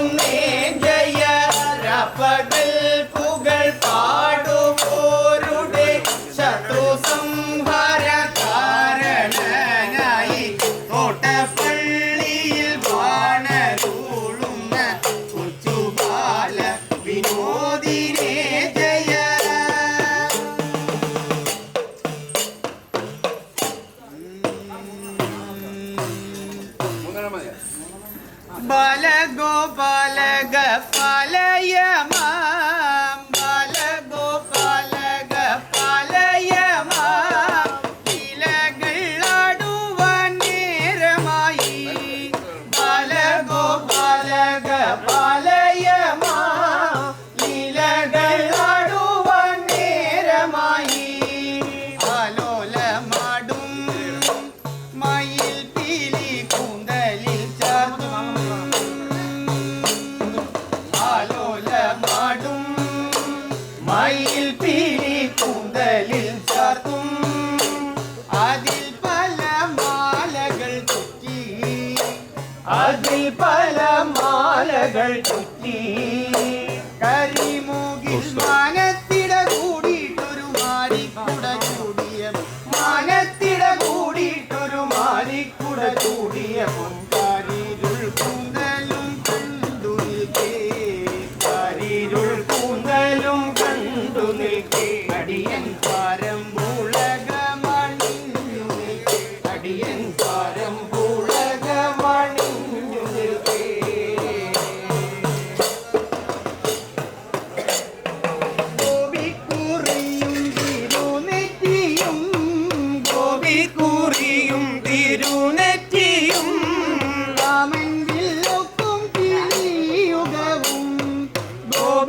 me. Balagopala ഗപാലയ മാം ബാലഗോപാല ഗപാലയ മാം ഇലകളാടുവാൻ നേരമായി മയിൽ പീലി അതിൽ പല മാലകൾ ചുറ്റി. കരിമുകിൽ മാനത്തിട കൂടിയിട്ടൊരു മാരിക്കുട ചൂടിയ മാനത്തിട കൂടിയിട്ടൊരു മാലി ചൂടിയ പൊൻകാരിരുൾ